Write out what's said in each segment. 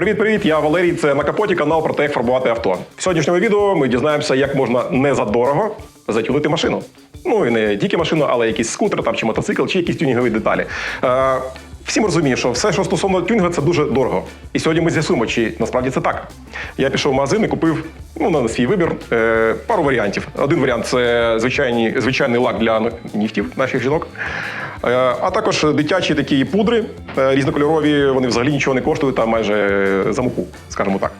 Привіт-привіт, я Валерій. Це на капоті канал про те, як фарбувати авто. В сьогоднішньому відео ми дізнаємося, як можна не задорого затюнити машину. Ну і не тільки машину, але якийсь скутер там, чи мотоцикл, чи якісь тюнінгові деталі. Е, всім розуміють, що все, що стосовно тюнінга, це дуже дорого. І сьогодні ми з'ясуємо, чи насправді це так. Я пішов в магазин і купив ну, на свій вибір е, пару варіантів. Один варіант це звичайні, звичайний лак для нігтів наших жінок. Е, А також дитячі такі пудри е, різнокольорові, вони взагалі нічого не коштують, там майже е, за муку, скажімо так.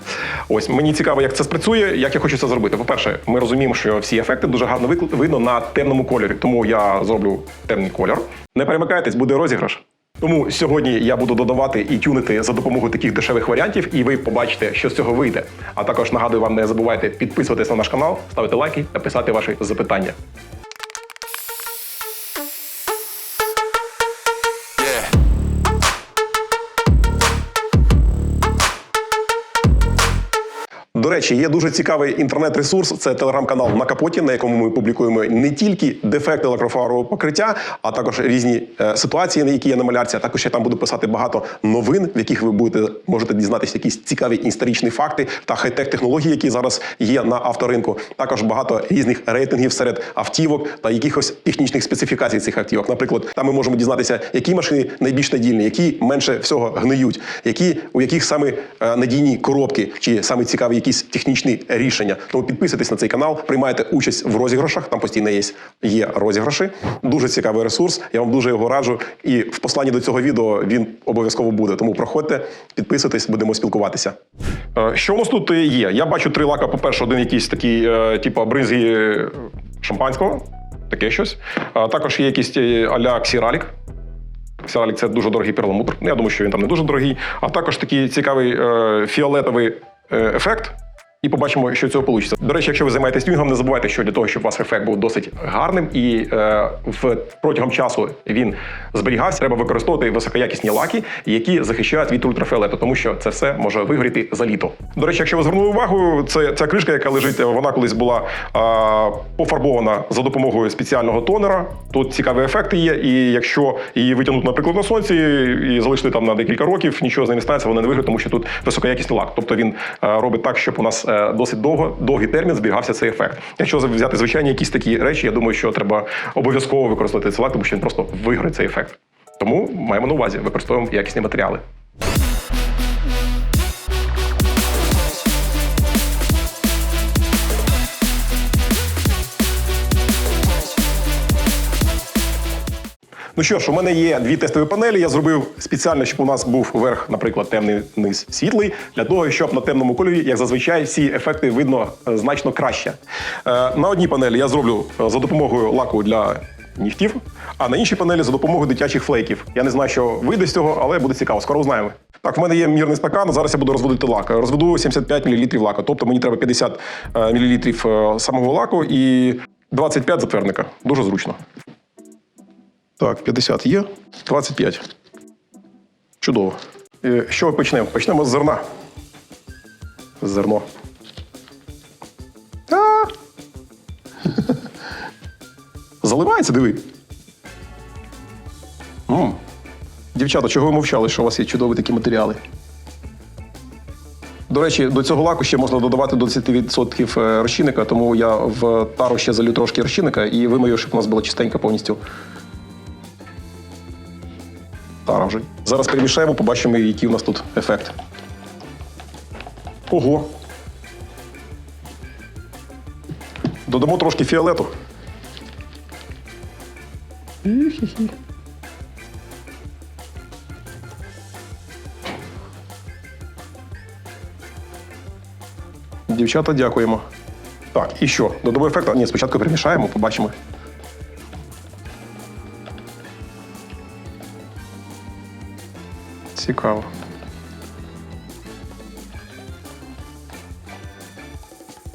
Ось мені цікаво, як це спрацює, як я хочу це зробити. По-перше, ми розуміємо, що всі ефекти дуже гарно видно на темному кольорі, тому я зроблю темний кольор. Не перемикайтесь, буде розіграш. Тому сьогодні я буду додавати і тюнити за допомогою таких дешевих варіантів, і ви побачите, що з цього вийде. А також нагадую вам, не забувайте підписуватись на наш канал, ставити лайки та писати ваші запитання. Речі, є дуже цікавий інтернет-ресурс. Це телеграм-канал на капоті, на якому ми публікуємо не тільки дефекти лакрофарового покриття, а також різні е, ситуації, на які є на. А також я там буду писати багато новин, в яких ви будете можете дізнатися якісь цікаві історичні факти та хай-тек технології, які зараз є на авторинку. Також багато різних рейтингів серед автівок та якихось технічних специфікацій цих автівок. Наприклад, там ми можемо дізнатися, які машини найбільш надійні, які менше всього гниють, які у яких саме е, надійні коробки, чи саме цікаві якісь технічні рішення. Тому підписуйтесь на цей канал, приймайте участь в розіграшах. Там постійно є, є розіграші. Дуже цікавий ресурс. Я вам дуже його раджу. І в посланні до цього відео він обов'язково буде. Тому проходьте, підписуйтесь, будемо спілкуватися. Е, Що у нас тут є? Я бачу три лака. По-перше, один якийсь такий, е, типу, бризги шампанського, таке щось. А також є якийсь е, а-ля Ксіралік. Ксералік це дуже дорогий перламутр. Ну, Я думаю, що він там не дуже дорогий. А також такий цікавий е, фіолетовий е, ефект. І побачимо, що цього вийде. До речі, якщо ви займаєтесь тюнінгом, не забувайте, що для того, щоб вас ефект був досить гарним і е, в протягом часу він зберігався, треба використовувати високоякісні лаки, які захищають від ультрафіолету, тому що це все може вигоріти за літо. До речі, якщо ви звернули увагу, це ця кришка, яка лежить, вона колись була е, пофарбована за допомогою спеціального тонера. Тут цікаві ефекти є. І якщо її витягнути, наприклад, на сонці і залишити там на декілька років, нічого з нею не станеться, вона не вигорить, тому що тут високоякісний лак. Тобто він е, робить так, щоб у нас е, досить довго, довгий термін зберігався цей ефект. Якщо взяти звичайні якісь такі речі, я думаю, що треба обов'язково використати цей тому що він просто виграє цей ефект. Тому маємо на увазі, використовуємо якісні матеріали. Ну що ж, у мене є дві тестові панелі. Я зробив спеціально, щоб у нас був верх, наприклад, темний низ світлий, для того, щоб на темному кольорі, як зазвичай, всі ефекти видно е, значно краще. Е, На одній панелі я зроблю е, за допомогою лаку для нігтів, а на іншій панелі за допомогою дитячих флейків. Я не знаю, що вийде з цього, але буде цікаво. Скоро узнаємо. Так, в мене є мірний стакан. Зараз я буду розводити лак. Розведу 75 мл лаку. Тобто мені треба 50 мл самого лаку і 25 затвердника. Дуже зручно. Так, 50 є. 25. Чудово. Е, Що ми почнемо? Почнемо з зерна. Зерно. Заливається, диви. М. Дівчата, чого ви мовчали, що у вас є чудові такі матеріали? До речі, до цього лаку ще можна додавати до 10% е, розчинника, тому я в тару ще залю трошки розчинника і вимию, щоб у нас була чистенька повністю Тара. Зараз перемішаємо, побачимо, який у нас тут ефект. Ого. Додамо трошки фіолету. Дівчата, дякуємо. Так, і що? Додамо ефект? Ні, спочатку перемішаємо, побачимо. Цікаво.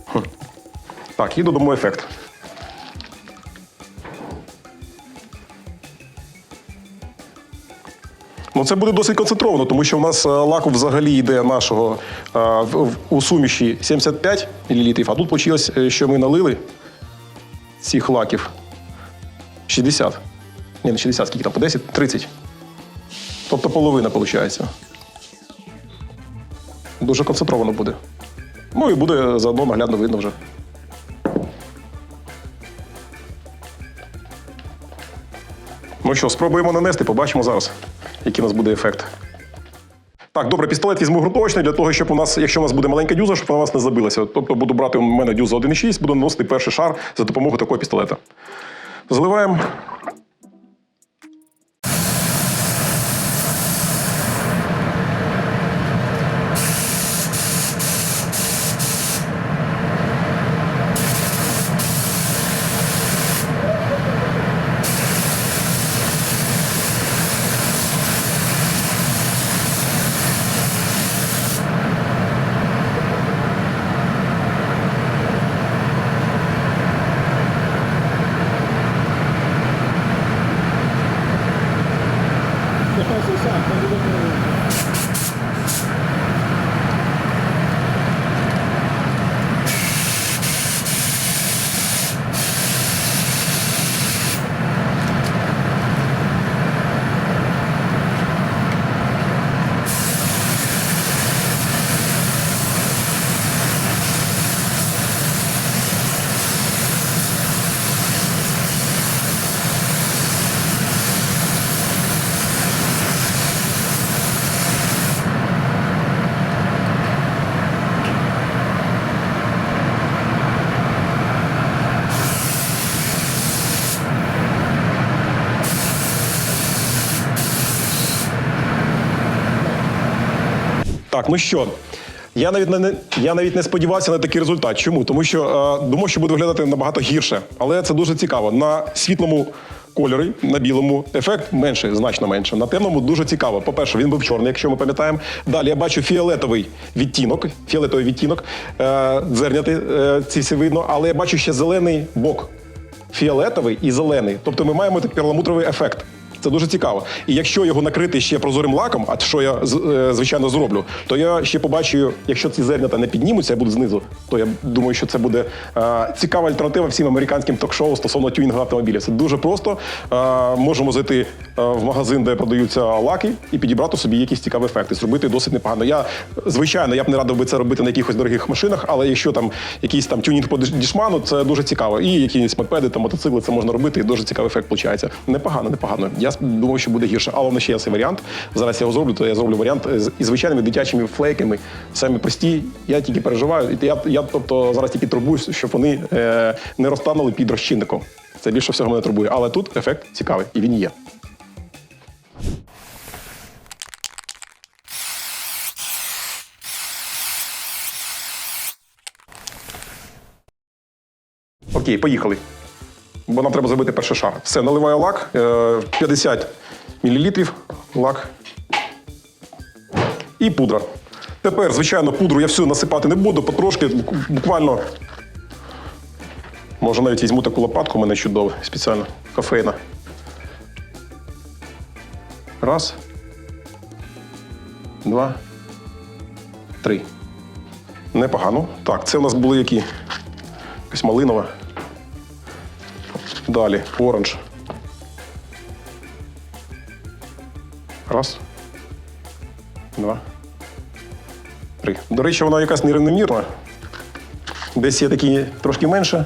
Хм. Так, і додамо ефект. Ну, це буде досить концентровано, тому що в нас е, лаку взагалі йде нашого е, в- у суміші 75 мл, а тут вийшло, що ми налили цих лаків 60. Ні, не 60, скільки там, по 10? 30. Тобто половина виходить. Дуже концентровано буде. Ну і буде заодно наглядно видно вже. Ну що, спробуємо нанести, побачимо зараз, який у нас буде ефект. Так, добре, пістолет візьму грунтовочний для того, щоб у нас, якщо у нас буде маленька дюза, щоб вона у нас не забилася. Тобто буду брати у мене дюза 1,6, буду наносити перший шар за допомогою такого пістолета. Заливаємо. Так, ну що, я навіть не я навіть не сподівався на такий результат. Чому? Тому що е, думав, що буде виглядати набагато гірше, але це дуже цікаво. На світлому кольорі, на білому ефект менший, значно менше. На темному дуже цікаво. По-перше, він був чорний, якщо ми пам'ятаємо. Далі я бачу фіолетовий відтінок, фіолетовий відтінок, е, дзерняти е, ці всі видно, але я бачу ще зелений бок. Фіолетовий і зелений. Тобто ми маємо такий перламутровий ефект. Це дуже цікаво. І якщо його накрити ще прозорим лаком, а що я е, звичайно зроблю, то я ще побачу, якщо ці зернята не піднімуться, я буду знизу, то я думаю, що це буде е, цікава альтернатива всім американським ток-шоу стосовно тюнінгу автомобіля. Це дуже просто. Е, можемо зайти в магазин, де продаються лаки, і підібрати собі якісь цікаві ефекти. Зробити досить непогано. Я звичайно, я б не радив би це робити на якихось дорогих машинах, але якщо там якийсь там тюнінг по дішману, це дуже цікаво. І якісь мопеди та мотоцикли, це можна робити, і дуже цікавий ефект виходить. Непогано, непогано. Я думав, що буде гірше, але в нас ще є цей варіант. Зараз я його зроблю, то я зроблю варіант із звичайними дитячими флейками, самі прості. Я тільки переживаю. Я, я тобто зараз тільки турбуюсь, щоб вони е, не розтанули під розчинником. Це більше всього мене турбує. Але тут ефект цікавий, і він є. Окей, поїхали. Бо нам треба зробити перший шар. Все, наливаю лак. е, 50 мл лак. І пудра. Тепер, звичайно, пудру я всю насипати не буду, потрошки, буквально. Може, навіть візьму таку лопатку, у мене чудова, спеціально, кофейна. Раз. Два. Три. Непогано. Так, це у нас були які? Якась малинова. Далі оранж. Раз. Два. Три. До речі, вона якась нерівномірна. Десь є такі трошки менше.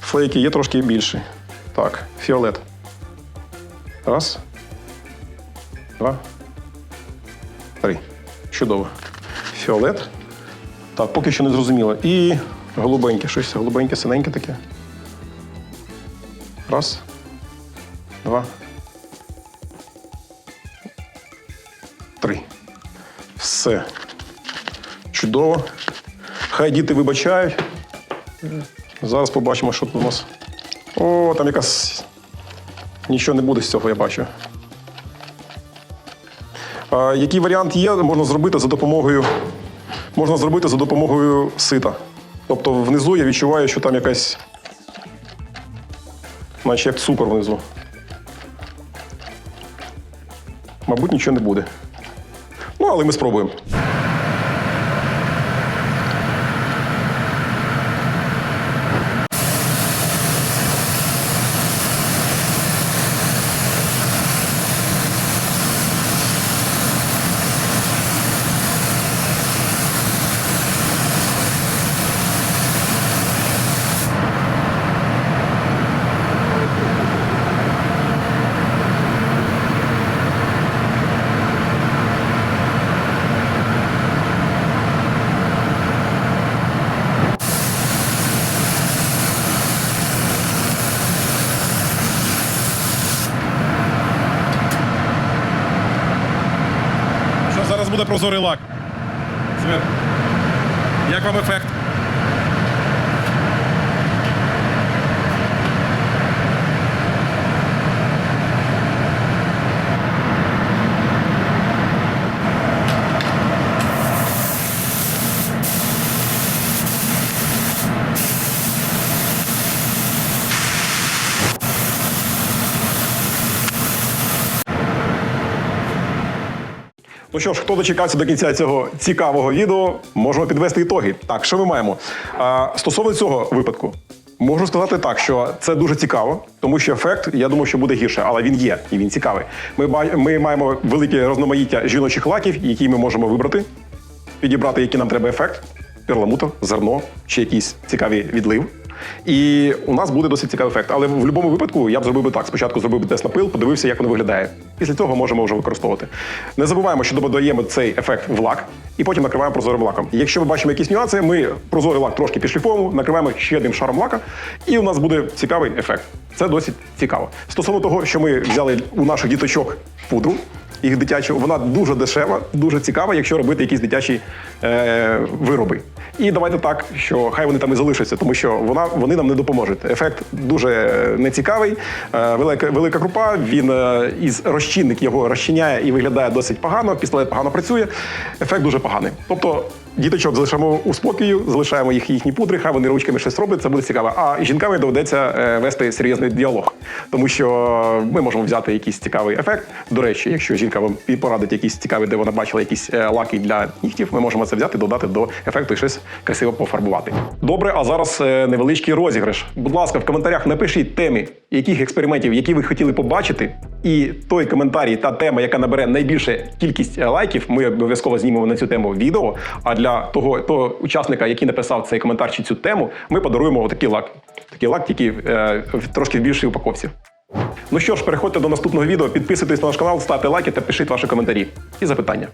Флейки є трошки більші. Так, фіолет. Раз. Два. Три. Чудово. Фіолет. Так, поки що не зрозуміло. І голубеньке, щось голубеньке, синеньке таке. Раз. Два. Три. Все. Чудово. Хай діти вибачають. Зараз побачимо, що тут у нас. О, там якась. Нічого не буде з цього, я бачу. А, який варіант є, можна зробити за допомогою. Можна зробити за допомогою сита. Тобто внизу я відчуваю, що там якась наче як цукор внизу. Мабуть, нічого не буде. Ну, але ми спробуємо. буде прозорий лак. Як вам ефект? Ну що ж, хто дочекався до кінця цього цікавого відео, можемо підвести ітоги. Так, що ми маємо? А, стосовно цього випадку, можу сказати так, що це дуже цікаво, тому що ефект, я думаю, що буде гірше, але він є і він цікавий. Ми, ми маємо велике розноманіття жіночих лаків, які ми можемо вибрати, підібрати, який нам треба ефект: перламутр, зерно чи якийсь цікавий відлив. І у нас буде досить цікавий ефект. Але в будь-якому випадку я б зробив би так: спочатку зробив би тест на пил, подивився, як воно виглядає. Після цього можемо вже використовувати. Не забуваємо, що додаємо цей ефект в лак і потім накриваємо прозорим лаком. Якщо ми бачимо якісь нюанси, ми прозорий лак трошки підшліфовуємо, накриваємо ще одним шаром лака, і у нас буде цікавий ефект. Це досить цікаво. Стосовно того, що ми взяли у наших діточок пудру. Їх дитячу, вона дуже дешева, дуже цікава, якщо робити якісь дитячі е, вироби. І давайте так, що хай вони там і залишаться, тому що вона вони нам не допоможуть. Ефект дуже нецікавий. Е, велика, велика крупа. Він е, із розчинник його розчиняє і виглядає досить погано. Пістолет погано працює. Ефект дуже поганий. Тобто діточок залишаємо у спокою, залишаємо їх їхні пудри, хай вони ручками щось роблять, це буде цікаво. А жінками доведеться е, вести серйозний діалог, тому що ми можемо взяти якийсь цікавий ефект. До речі, якщо жінка вам порадить якийсь цікавий, де вона бачила якісь е, лаки для нігтів, ми можемо це взяти, додати до ефекту і щось красиво пофарбувати. Добре, а зараз е, невеличкий розіграш. Будь ласка, в коментарях напишіть теми, яких експериментів, які ви хотіли побачити, і той коментарій, та тема, яка набере найбільше кількість лайків, ми обов'язково знімемо на цю тему відео. А для того, того учасника, який написав цей коментар чи цю тему, ми подаруємо отакий лак. Такий лак, тільки е, трошки в більшій упаковці. Ну що ж, переходьте до наступного відео, підписуйтесь на наш канал, ставте лайки та пишіть ваші коментарі і запитання.